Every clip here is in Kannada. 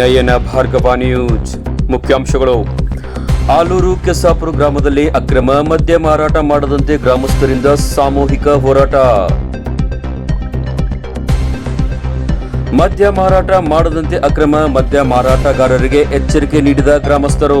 ನಯನ ಭಾರ್ಗವ ನ್ಯೂಸ್ ಮುಖ್ಯಾಂಶಗಳು. ಆಲೂರು ಕೆಸಾಪುರ ಗ್ರಾಮದಲ್ಲಿ ಅಕ್ರಮ ಮದ್ಯ ಮಾರಾಟ ಮಾಡದಂತೆ ಗ್ರಾಮಸ್ಥರಿಂದ ಸಾಮೂಹಿಕ ಹೋರಾಟ. ಮದ್ಯ ಮಾರಾಟ ಮಾಡದಂತೆ ಅಕ್ರಮ ಮದ್ಯ ಮಾರಾಟಗಾರರಿಗೆ ಎಚ್ಚರಿಕೆ ನೀಡಿದ ಗ್ರಾಮಸ್ಥರು.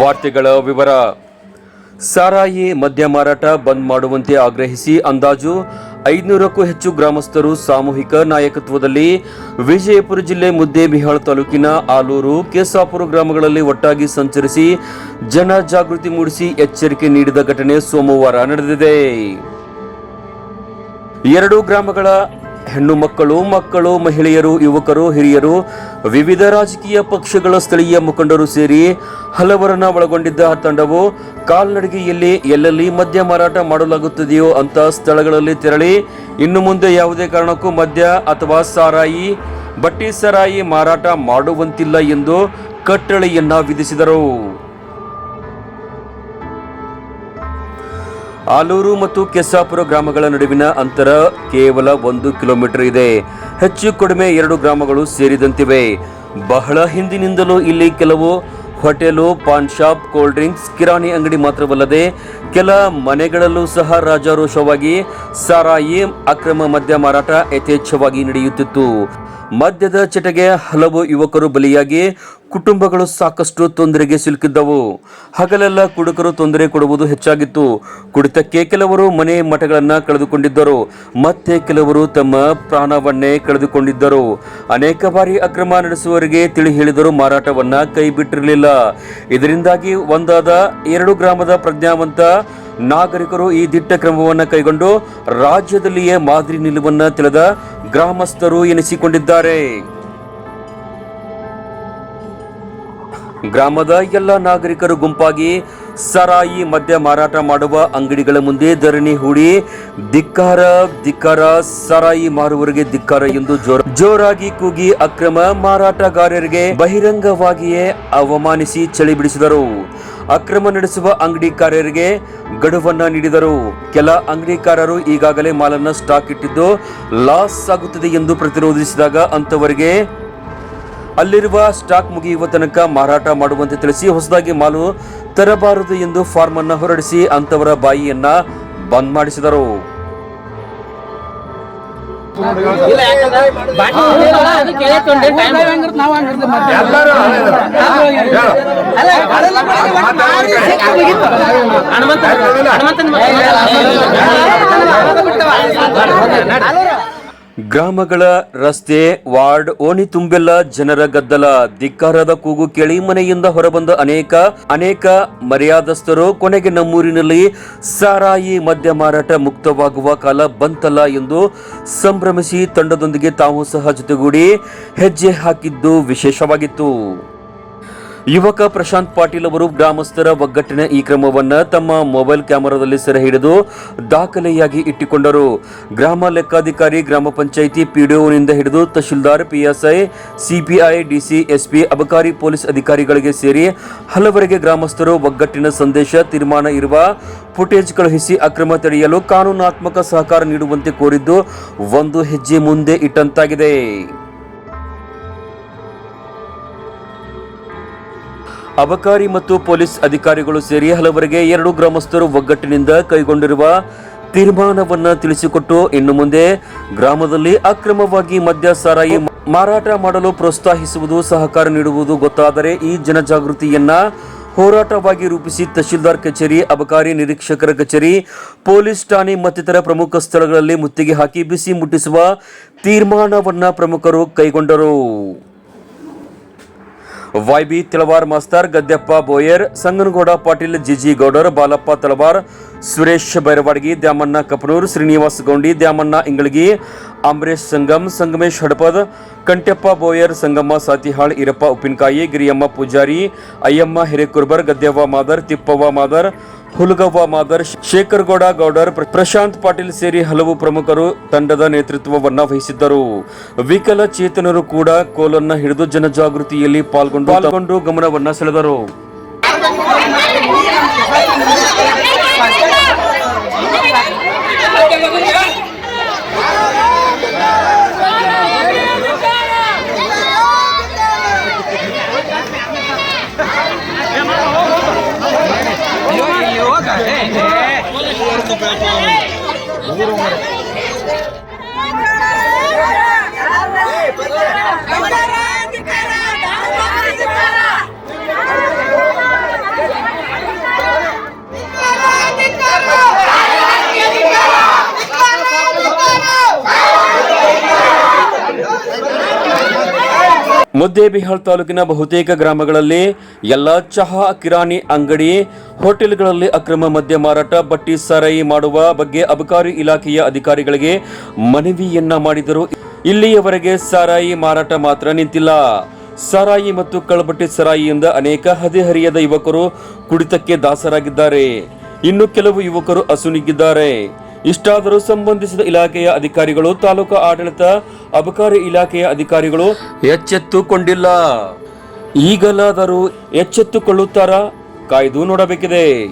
ವಾರ್ತೆಗಳ ವಿವರ. ಸಾರಾಯಿ ಮದ್ಯ ಮಾರಾಟ ಬಂದ್ ಮಾಡುವಂತೆ ಆಗ್ರಹಿಸಿ ಅಂದಾಜು ಐದುನೂರಕ್ಕೂ ಹೆಚ್ಚು ಗ್ರಾಮಸ್ಥರು ಸಾಮೂಹಿಕ ನಾಯಕತ್ವದಲ್ಲಿ ವಿಜಯಪುರ ಜಿಲ್ಲೆ ಮುದ್ದೇಬಿಹಾಳ್ ತಾಲೂಕಿನ ಆಲೂರು ಕೇಸಾಪುರ ಗ್ರಾಮಗಳಲ್ಲಿ ಒಟ್ಟಾಗಿ ಸಂಚರಿಸಿ ಜನ ಜಾಗೃತಿ ಮೂಡಿಸಿ ಎಚ್ಚರಿಕೆ ನೀಡಿದ ಘಟನೆ ಸೋಮವಾರ ನಡೆದಿದೆ. ಎರಡು ಗ್ರಾಮಗಳ ಹೆಣ್ಣು ಮಕ್ಕಳು ಮಕ್ಕಳು, ಮಹಿಳೆಯರು, ಯುವಕರು, ಹಿರಿಯರು, ವಿವಿಧ ರಾಜಕೀಯ ಪಕ್ಷಗಳ ಸ್ಥಳೀಯ ಮುಖಂಡರು ಸೇರಿ ಹಲವರನ್ನ ಒಳಗೊಂಡಿದ್ದ ತಂಡವು ಕಾಲ್ನಡಿಗೆಯಲ್ಲಿ ಎಲ್ಲೆಲ್ಲಿ ಮದ್ಯ ಮಾರಾಟ ಮಾಡಲಾಗುತ್ತದೆಯೋ ಅಂತ ಸ್ಥಳಗಳಲ್ಲಿ ತೆರಳಿ, ಇನ್ನು ಮುಂದೆ ಯಾವುದೇ ಕಾರಣಕ್ಕೂ ಮದ್ಯ ಅಥವಾ ಸಾರಾಯಿ, ಬಟ್ಟಿ ಸರಾಯಿ ಮಾರಾಟ ಮಾಡುವಂತಿಲ್ಲ ಎಂದು ಕಟ್ಟಳೆಯನ್ನ ವಿಧಿಸಿದರು. ಆಲೂರು ಮತ್ತು ಕೆಸ್ಸಾಪುರ ಗ್ರಾಮಗಳ ನಡುವಿನ ಅಂತರ ಕೇವಲ ಒಂದು ಕಿಲೋಮೀಟರ್ ಇದೆ. ಹೆಚ್ಚು ಕಡಿಮೆ ಎರಡು ಗ್ರಾಮಗಳು ಸೇರಿದಂತಿವೆ. ಬಹಳ ಹಿಂದಿನಿಂದಲೂ ಇಲ್ಲಿ ಕೆಲವು hotel, paan shop, cold drinks, ಕಿರಾಣಿ ಅಂಗಡಿ ಮಾತ್ರವಲ್ಲದೆ ಕೆಲ ಮನೆಗಳಲ್ಲೂ ಸಹ ರಾಜಾರೋಷವಾಗಿ ಸಾರಾಯಿ, ಅಕ್ರಮ ಮದ್ಯ ಮಾರಾಟ ಯಥೇಚ್ಛವಾಗಿ ನಡೆಯುತ್ತಿತ್ತು. ಮದ್ಯದ ಚಟಗೆ ಹಲವು ಯುವಕರು ಬಲಿಯಾಗಿ ಕುಟುಂಬಗಳು ಸಾಕಷ್ಟು ತೊಂದರೆಗೆ ಸಿಲುಕಿದ್ದವು. ಹಗಲೆಲ್ಲ ಕುಡುಕರು ತೊಂದರೆ ಕೊಡುವುದು ಹೆಚ್ಚಾಗಿತ್ತು. ಕುಡಿತಕ್ಕೆ ಕೆಲವರು ಮನೆ ಮಠಗಳನ್ನು ಕಳೆದುಕೊಂಡಿದ್ದರು. ಮತ್ತೆ ಕೆಲವರು ತಮ್ಮ ಪ್ರಾಣವನ್ನೇ ಕಳೆದುಕೊಂಡಿದ್ದರು. ಅನೇಕ ಬಾರಿ ಅಕ್ರಮ ನಡೆಸುವವರಿಗೆ ತಿಳಿ ಹೇಳಿದರೂ ಮಾರಾಟವನ್ನ ಕೈ ಬಿಟ್ಟಿರಲಿಲ್ಲ ಇದರಿಂದಾಗಿ ಒಂದಾದ ಎರಡು ಗ್ರಾಮದ ಪ್ರಜ್ಞಾವಂತ ನಾಗರಿಕರು ಈ ದಿಟ್ಟ ಕ್ರಮವನ್ನು ಕೈಗೊಂಡು ರಾಜ್ಯದಲ್ಲಿಯೇ ಮಾದರಿ ನಿಲುವನ್ನು ತಿಳಿದ ಗ್ರಾಮಸ್ಥರು ಎನಿಸಿಕೊಂಡಿದ್ದಾರೆ. ಗ್ರಾಮದ ಎಲ್ಲ ನಾಗರಿಕರು ಗುಂಪಾಗಿ ಸರಾಯಿ ಮದ್ಯ ಮಾರಾಟ ಮಾಡುವ ಅಂಗಡಿಗಳ ಮುಂದೆ ಧರಣಿ ಹೂಡಿ ಧಿಕ್ಕಾರ ಧಿಕ್ಕಾರ, ಸರಾಯಿ ಮಾರುವವರಿಗೆ ಧಿಕ್ಕಾರ ಎಂದು ಜೋರ ಜೋರಾಗಿ ಕೂಗಿ ಅಕ್ರಮ ಮಾರಾಟಗಾರರಿಗೆ ಬಹಿರಂಗವಾಗಿಯೇ ಅವಮಾನಿಸಿ ಚಳಿ ಬಿಡಿಸಿದರು. ಅಕ್ರಮ ನಡೆಸುವ ಅಂಗಡಿಕಾರರಿಗೆ ಗಡುವನ್ನ ನೀಡಿದರು. ಕೆಲ ಅಂಗಡಿಕಾರರು ಈಗಾಗಲೇ ಮಾಲನ್ನ ಸ್ಟಾಕ್ ಇಟ್ಟಿದ್ದು ಲಾಸ್ ಆಗುತ್ತದೆ ಎಂದು ಪ್ರತಿರೋಧಿಸಿದಾಗ ಅಂತವರಿಗೆ ಅಲ್ಲಿರುವ ಸ್ಟಾಕ್ ಮುಗಿಯುವ ತನಕ ಮಾರಾಟ ಮಾಡುವಂತೆ ತಿಳಿಸಿ ಹೊಸದಾಗಿ ಮಾಲು ತರಬಾರದು ಎಂದು ಫಾರ್ಮ್ ಅನ್ನು ಹೊರಡಿಸಿ ಅಂತವರ ಬಾಯಿಯನ್ನ ಬಂದ್ ಮಾಡಿಸಿದರು. ಗ್ರಾಮಗಳ ರಸ್ತೆ, ವಾರ್ಡ್, ಓಣಿ ತುಂಬೆಲ್ಲ ಜನರ ಗದ್ದಲ. ಧಿಕ್ಕಾರದ ಕೂಗು ಕೇಳಿ ಮನೆಯಿಂದ ಹೊರಬಂದ ಅನೇಕ ಅನೇಕ ಮರ್ಯಾದಸ್ಥರು ಕೊನೆಗೆ ನಮ್ಮೂರಿನಲ್ಲಿ ಸಾರಾಯಿ ಮದ್ಯ ಮಾರಾಟ ಮುಕ್ತವಾಗುವ ಕಾಲ ಬಂತಲ್ಲ ಎಂದು ಸಂಭ್ರಮಿಸಿ ತಂಡದೊಂದಿಗೆ ತಾವು ಸಹ ಜೊತೆಗೂಡಿ ಹೆಜ್ಜೆ ಹಾಕಿದ್ದು ವಿಶೇಷವಾಗಿತ್ತು. ಯುವಕ ಪ್ರಶಾಂತ್ ಪಾಟೀಲ್ ಅವರು ಗ್ರಾಮಸ್ಥರ ಒಗ್ಗಟ್ಟಿನ ಈ ಕ್ರಮವನ್ನು ತಮ್ಮ ಮೊಬೈಲ್ ಕ್ಯಾಮೆರಾದಲ್ಲಿ ಸೆರೆ ಹಿಡಿದು ದಾಖಲೆಯಾಗಿ ಇಟ್ಟುಕೊಂಡರು. ಗ್ರಾಮ ಲೆಕ್ಕಾಧಿಕಾರಿ, ಗ್ರಾಮ ಪಂಚಾಯಿತಿ ಪಿಡಿಒನಿಂದ ಹಿಡಿದು tahsildar, PSI, CPI, DC, SP, ಅಬಕಾರಿ ಪೊಲೀಸ್ ಅಧಿಕಾರಿಗಳಿಗೆ ಸೇರಿ ಹಲವರಿಗೆ ಗ್ರಾಮಸ್ಥರು ಒಗ್ಗಟ್ಟಿನ ಸಂದೇಶ, ತೀರ್ಮಾನ ಇರುವ ಫುಟೇಜ್ ಕಳುಹಿಸಿ ಅಕ್ರಮ ತಡೆಯಲು ಕಾನೂನಾತ್ಮಕ ಸಹಕಾರ ನೀಡುವಂತೆ ಕೋರಿದ್ದು ಒಂದು ಹೆಜ್ಜೆ ಮುಂದೆ ಇಟ್ಟಂತಾಗಿದೆ. ಅಬಕಾರಿ ಮತ್ತು ಪೊಲೀಸ್ ಅಧಿಕಾರಿಗಳು ಸೇರಿ ಹಲವರಿಗೆ ಎರಡು ಗ್ರಾಮಸ್ಥರು ಒಗ್ಗಟ್ಟಿನಿಂದ ಕೈಗೊಂಡಿರುವ ತೀರ್ಮಾನವನ್ನು ತಿಳಿಸಿಕೊಟ್ಟು ಇನ್ನು ಮುಂದೆ ಗ್ರಾಮದಲ್ಲಿ ಅಕ್ರಮವಾಗಿ ಮದ್ಯ ಸಾರಾಯಿ ಮಾರಾಟ ಮಾಡಲು ಪ್ರೋತ್ಸಾಹಿಸುವುದು, ಸಹಕಾರ ನೀಡುವುದು ಗೊತ್ತಾದರೆ ಈ ಜನಜಾಗೃತಿಯನ್ನ ಹೋರಾಟವಾಗಿ ರೂಪಿಸಿ ತಹಶೀಲ್ದಾರ್ ಕಚೇರಿ, ಅಬಕಾರಿ ನಿರೀಕ್ಷಕರ ಕಚೇರಿ, ಪೊಲೀಸ್ ಠಾಣೆ ಮತ್ತಿತರ ಪ್ರಮುಖ ಸ್ಥಳಗಳಲ್ಲಿ ಮುತ್ತಿಗೆ ಹಾಕಿ ಬಿಸಿ ಮುಟ್ಟಿಸುವ ತೀರ್ಮಾನವನ್ನು ಪ್ರಮುಖರು ಕೈಗೊಂಡರು. Y B Tilawar master Gadyappa Boyar, Sanganagouda Patil GG Goudar, Balappa Talawar Suresh ಬೈರವಾಡಗಿ, Dyamanna ಕಪನೂರ್ Srinivas Goundi, Dyamanna Ingalagi Ambarish Sangam, Sangamesh Hadapad Kanteppa Boyar, Sangamma Satihal, Irappa Uppinakayi, Giriyamma Poojary, ಅಯ್ಯಮ್ಮ Hirekurbar ಗದ್ದೆವ್ವ Madar, ತಿಪ್ಪವ್ವ Madar ಹುಲಗವ್ವ Madar ಶೇಖರ್ಗೌಡ Goudar ಪ್ರ- ಪ್ರಶಾಂತ್ ಪಾಟೀಲ್ ಸೇರಿ ಹಲವು ಪ್ರಮುಖರು ತಂಡದ ನೇತೃತ್ವವನ್ನ ವಹಿಸಿದ್ದರು. ವಿಕಲಚೇತನರು ಕೂಡ ಕೋಲನ್ನ ಹಿಡಿದು ಜನಜಾಗೃತಿಯಲ್ಲಿ ಪಾಲ್ಗೊಂಡು ಪಾಲ್ಗೊಂಡು ಗಮನವನ್ನ ಸೆಳೆದರು. இருந்து பேசுவாங்க ஊர் ಮುದ್ದೇಬಿಹಾಳ್ ತಾಲೂಕಿನ ಬಹುತೇಕ ಗ್ರಾಮಗಳಲ್ಲಿ ಎಲ್ಲ ಚಹಾ, ಕಿರಾಣಿ ಅಂಗಡಿ, ಹೋಟೆಲ್ಗಳಲ್ಲಿ ಅಕ್ರಮ ಮದ್ಯ ಮಾರಾಟ, ಬಟ್ಟಿ ಸಾರಾಯಿ ಮಾಡುವ ಬಗ್ಗೆ ಅಬಕಾರಿ ಇಲಾಖೆಯ ಅಧಿಕಾರಿಗಳಿಗೆ ಮನವಿಯನ್ನ ಮಾಡಿದರು. ಇಲ್ಲಿಯವರೆಗೆ ಸಾರಾಯಿ ಮಾರಾಟ ಮಾತ್ರ ನಿಂತಿಲ್ಲ. ಸಾರಾಯಿ ಮತ್ತು ಕಳಬಟ್ಟಿ ಸರಾಯಿಯಿಂದ ಅನೇಕ ಹದಿಹರಿಯದ ಯುವಕರು ಕುಡಿತಕ್ಕೆ ದಾಸರಾಗಿದ್ದಾರೆ. ಇನ್ನು ಕೆಲವು ಯುವಕರು ಅಸುನಿಗಿದ್ದಾರೆ ಇಷ್ಟಾದರೂ ಸಂಬಂಧಿಸಿದ ಇಲಾಖೆಯ ಅಧಿಕಾರಿಗಳು ತಾಲೂಕು ಆಡಳಿತ ಅಬಕಾರಿ ಇಲಾಖೆಯ ಅಧಿಕಾರಿಗಳು ಎಚ್ಚೆತ್ತುಕೊಂಡಿಲ್ಲ. ಈಗಲಾದರೂ ಎಚ್ಚೆತ್ತುಕೊಳ್ಳುತ್ತಾರಾ? ಕಾಯ್ದು ನೋಡಬೇಕಿದೆ.